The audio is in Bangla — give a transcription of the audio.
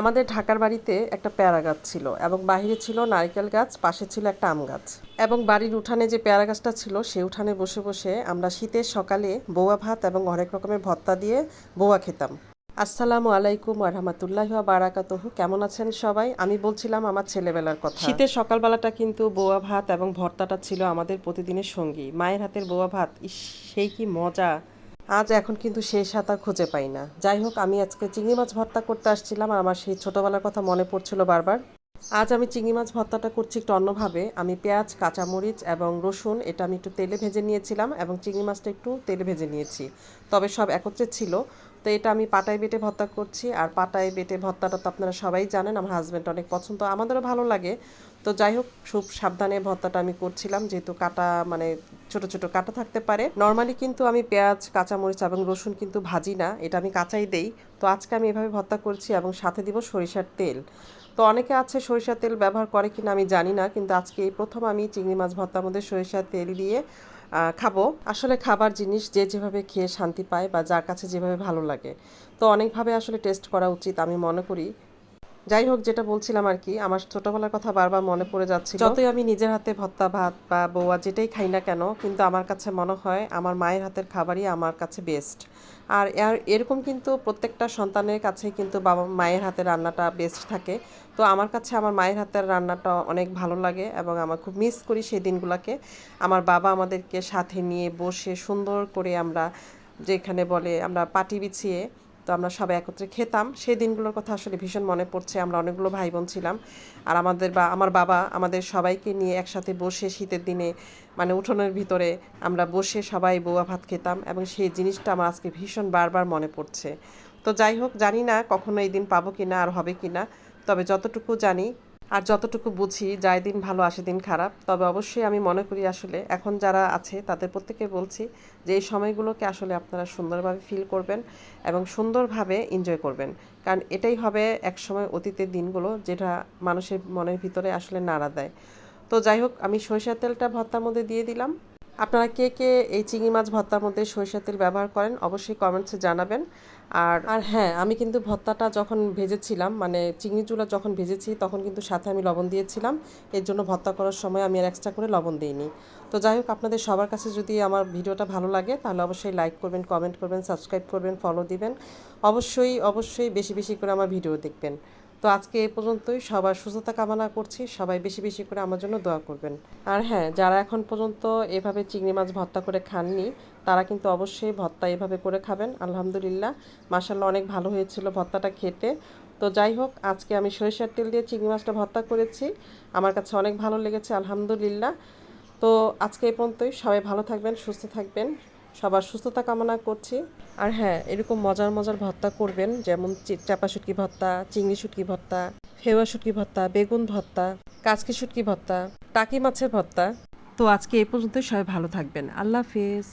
আমাদের ঢাকার বাড়িতে একটা পেয়ারা গাছ ছিল এবং বাইরে ছিল নারকেল গাছ, পাশে ছিল একটা আম গাছ। এবং বাড়ির উঠানে যে পেয়ারা গাছটা ছিল সেই উঠানে বসে বসে আমরা শীতের সকালে বৌয়া ভাত এবং অনেক রকমের ভর্তা দিয়ে বৌয়া খেতাম। আসসালামু আলাইকুম রহমতুল্লাহ বারাকাতুহু। কেমন আছেন সবাই? আমি বলছিলাম আমার ছেলেবেলার কথা। শীতের সকালবেলাটা কিন্তু বোয়া ভাত এবং ভর্তাটা ছিল আমাদের প্রতিদিনের সঙ্গী। মায়ের হাতের বোয়া ভাত সেই কি মজা! আজ এখন কিন্তু সেই আর খুঁজে পাই না। যাই হোক, আমি আজকে চিংড়ি মাছ ভর্তা করতে আসছিলাম আর আমার সেই ছোটোবেলার কথা মনে পড়ছিল বারবার। আজ আমি চিংড়ি মাছ ভর্তাটা করছি একটু অন্যভাবে। আমি পেঁয়াজ, কাঁচামরিচ এবং রসুন, এটা আমি একটু তেলে ভেজে নিয়েছিলাম এবং চিংড়ি মাছটা একটু তেলে ভেজে নিয়েছি। তবে সব একত্রে ছিল। তো এটা আমি পাটায় বেটে ভর্তা করছি আর পাটায় বেটে ভর্তাটা তো আপনারা সবাই জানেন, আমার হাজব্যান্ড অনেক পছন্দ, আমাদেরও ভালো লাগে। তো যাই হোক, খুব সাবধানে ভর্তাটা আমি করছিলাম, যেহেতু কাটা মানে ছোট ছোট কাটা থাকতে পারে। নর্মালি কিন্তু আমি পেঁয়াজ, কাঁচামরিচ এবং রসুন কিন্তু ভাজি না। এটা আমি কাঁচাই দেই। তো আজকে আমি এভাবে ভর্তা করছি এবং সাথে দিব সরিষার তেল। তো অনেকে আছে সরিষার তেল ব্যবহার করে কিনা আমি জানি না, কিন্তু আজকে এই প্রথম আমি চিংড়ি মাছ ভর্তার মধ্যে সরিষার তেল দিয়ে খাব। আসলে খাবার জিনিস যে যেভাবে খেয়ে শান্তি পায় বা যার কাছে যেভাবে ভালো লাগে। তো অনেকভাবে আসলে টেস্ট করা উচিত আমি মনে করি। যাই হোক, যেটা বলছিলাম আর কি, আমার ছোটবেলার কথা বারবার মনে পড়ে যাচ্ছে যতই আমি নিজের হাতে ভত্তা ভাত বা বৌয়া যেটাই খাই না কেন, কিন্তু আমার কাছে মনে হয় আমার মায়ের হাতের খাবারই আমার কাছে বেস্ট আর এরকম কিন্তু প্রত্যেকটা সন্তানের কাছে কিন্তু বাবা মায়ের হাতের রান্নাটা বেস্ট থাকে। তো আমার কাছে আমার মায়ের হাতের রান্নাটা অনেক ভালো লাগে এবং আমার খুব মিস করি সেই দিনগুলোকে। আমার বাবা আমাদেরকে সাথে নিয়ে বসে সুন্দর করে আমরা যেখানে বলে আমরা পাটি বিছিয়ে তো আমরা সবাই একত্রে খেতাম। সেই দিনগুলোর কথা আসলে ভীষণ মনে পড়ছে। আমরা অনেকগুলো ভাই বোন ছিলাম। আর আমাদের বা, আমার বাবা আমাদের সবাইকে নিয়ে একসাথে বসে শীতের দিনে মানে উঠোনের ভিতরে আমরা বসে সবাই বোয়া ভাত খেতাম এবং সেই জিনিসটা আমার আজকে ভীষণ বারবার মনে পড়ছে। তো যাই হোক, জানি না কখনো এই দিন পাবো কি না আর হবে কি না তবে যতটুকু জানি আর যতটুকু বুঝি যায় দিন ভালো আসে দিন খারাপ। তবে অবশ্যই আমি মনে করি আসলে এখন যারা আছে, তাদের প্রত্যেকে বলছি যে এই সময়গুলোকে আসলে আপনারা সুন্দরভাবে ফিল করবেন এবং সুন্দরভাবে এনজয় করবেন। কারণ এটাই হবে এক সময় অতীতের দিনগুলো যেটা মানুষের মনের ভিতরে আসলে নাড়া দেয়। তো যাই হোক, আমি সরিষার তেলটা ভর্তার মধ্যে দিয়ে দিলাম। আপনারা কে কে এই চিংড়ি মাছ ভর্তার মধ্যে সরিষার তেল ব্যবহার করেন, অবশ্যই কমেন্টসে জানাবেন। আর আর হ্যাঁ আমি কিন্তু ভর্তাটা যখন ভেজেছিলাম মানে চিংড়ি চুলা যখন ভেজেছি, তখন কিন্তু সাথে আমি লবণ দিয়েছিলাম। এর জন্য ভর্তা করার সময় আমি আর এক্সট্রা করে লবণ দিইনি। তো যাই হোক, আপনাদের সবার কাছে যদি আমার ভিডিওটা ভালো লাগে, তাহলে অবশ্যই লাইক করবেন কমেন্ট করবেন সাবস্ক্রাইব করবেন ফলো দিবেন। অবশ্যই অবশ্যই বেশি বেশি করে আমার ভিডিও দেখবেন। তো আজকে এ পর্যন্তই। সবার সুস্থতা কামনা করছি। সবাই বেশি বেশি করে আমার জন্য দোয়া করবেন। আর হ্যাঁ যারা এখন পর্যন্ত এভাবে চিংড়ি মাছ ভর্তা করে খাননি, তারা কিন্তু অবশ্যই ভর্তা এভাবে করে খাবেন। আলহামদুলিল্লাহ মাসাল্লাহ অনেক ভালো হয়েছিল ভর্তাটা খেতে। তো যাই হোক, আজকে আমি সরিষার তেল দিয়ে চিংড়ি মাছটা ভর্তা করেছি। আমার কাছে অনেক ভালো লেগেছে, আলহামদুলিল্লাহ। তো আজকে এই পর্যন্তই। সবাই ভালো থাকবেন, সুস্থ থাকবেন। সবার সুস্থতা কামনা করছি। আর হ্যাঁ এরকম মজার মজার ভর্তা করবেন, যেমন চাপা শুটকি ভর্তা, চিংড়ি শুটকি ভর্তা, ফেওয়া শুটকি ভর্তা, বেগুন ভর্তা, কাচকি শুটকি ভর্তা, টাকি মাছের ভর্তা। তো আজকে এ পর্যন্ত সবাই ভালো থাকবেন। আল্লাহ হাফিজ।